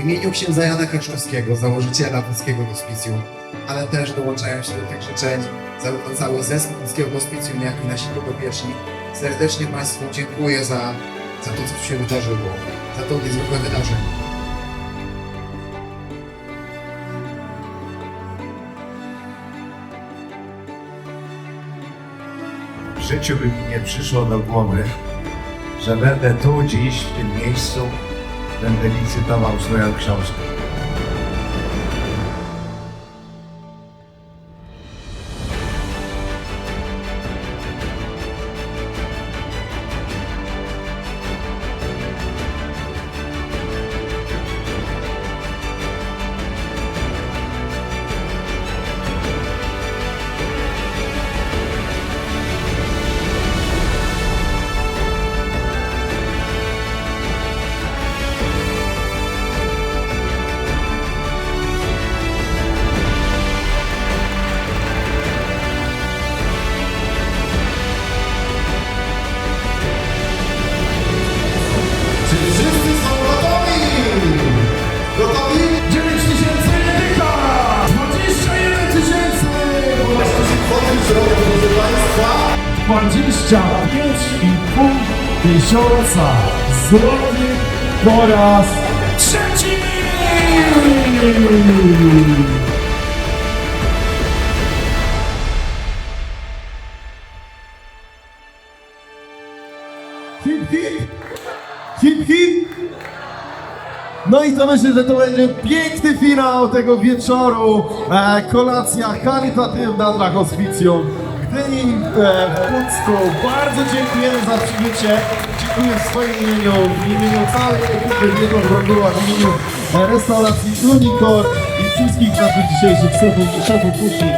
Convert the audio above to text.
imieniu księdza Jana Kaczkowskiego, założyciela Polskiego Hospicjum, ale też dołączają się do tych życzeń zarówno cały zespół Polskiego Hospicjum, jak i nasi podopieczni. Serdecznie Państwu dziękuję za, za to, co się wydarzyło, za to niezwykłe wydarzenie. W życiu by mi nie przyszło do głowy, że będę tu dziś, w tym miejscu, Ben Elixir Tabağus'una yakışamıştım. 25,5 tysiąca złotych po raz trzeci! Hip, hip! Hip! No i to myślę, że to będzie piękny finał tego wieczoru. E, kolacja charytatywna dla hospicjum Gdyni e, w Pucku. Bardzo dziękujemy za przybycie. Dziękuję w swoim imieniu, w imieniu całej ekipy Diego Wroguła, w imieniu e, restauracji Unicorn i wszystkich naszych dzisiejszych szefów, szefów kuchni.